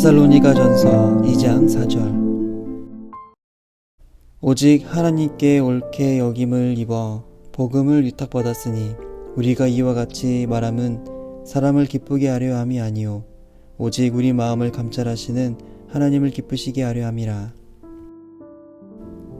데살로니가 전서 2장 4절. 오직 하나님께 옳게 여김을 입어 복음을 위탁받았으니 우리가 이와 같이 말함은 사람을 기쁘게 하려 함이 아니요 오직 우리 마음을 감찰하시는 하나님을 기쁘시게 하려 함이라.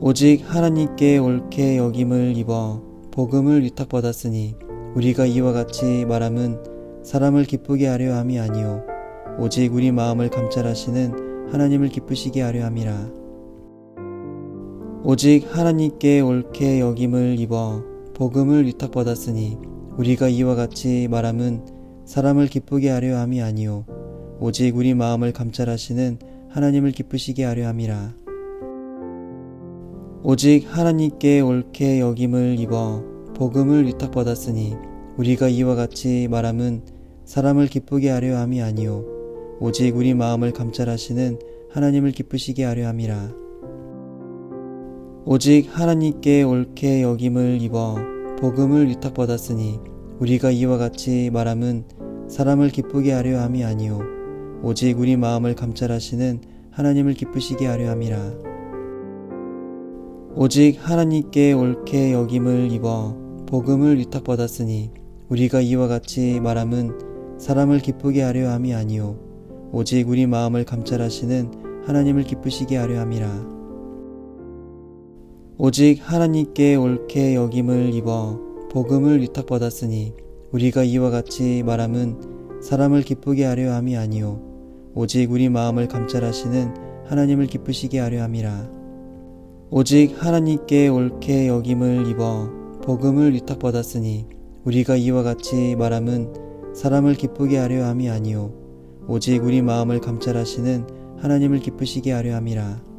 오직 하나님께 옳게 여김을 입어 복음을 위탁받았으니 우리가 이와 같이 말함은 사람을 기쁘게 하려 함이 아니요 오직 우리 마음을 감찰하시는 하나님을 기쁘시게 하려 함이라. 오직 하나님께 옳게 여김을 입어 복음을 위탁받았으니 우리가 이와 같이 말함은 사람을 기쁘게 하려 함이 아니요 오직 우리 마음을 감찰하시는 하나님을 기쁘시게 하려 함이라. 오직 하나님께 옳게 여김을 입어 복음을 위탁받았으니 우리가 이와 같이 말함은 사람을 기쁘게 하려 함이 아니요 오직 우리 마음을 감찰하시는 하나님을 기쁘시게 하려 함이라. 오직 하나님께 옳게 여김을 입어 복음을 위탁받았으니 우리가 이와 같이 말함은 사람을 기쁘게 하려 함이 아니요 오직 우리 마음을 감찰하시는 하나님을 기쁘시게 하려 함이라. 오직 하나님께 옳게 여김을 입어 복음을 위탁받았으니 우리가 이와 같이 말함은 사람을 기쁘게 하려 함이 아니요 오직 우리 마음을 감찰하시는 하나님을 기쁘시게 하려 함이라. 오직 하나님께 옳게 여김을 입어 복음을 위탁받았으니 우리가 이와 같이 말함은 사람을 기쁘게 하려 함이 아니요 오직 우리 마음을 감찰하시는 하나님을 기쁘시게 하려 함이라. 오직 하나님께 옳게 여김을 입어 복음을 위탁받았으니 우리가 이와 같이 말함은 사람을 기쁘게 하려 함이 아니요 오직 우리 마음을 감찰하시는 하나님을 기쁘시게 하려 함이라.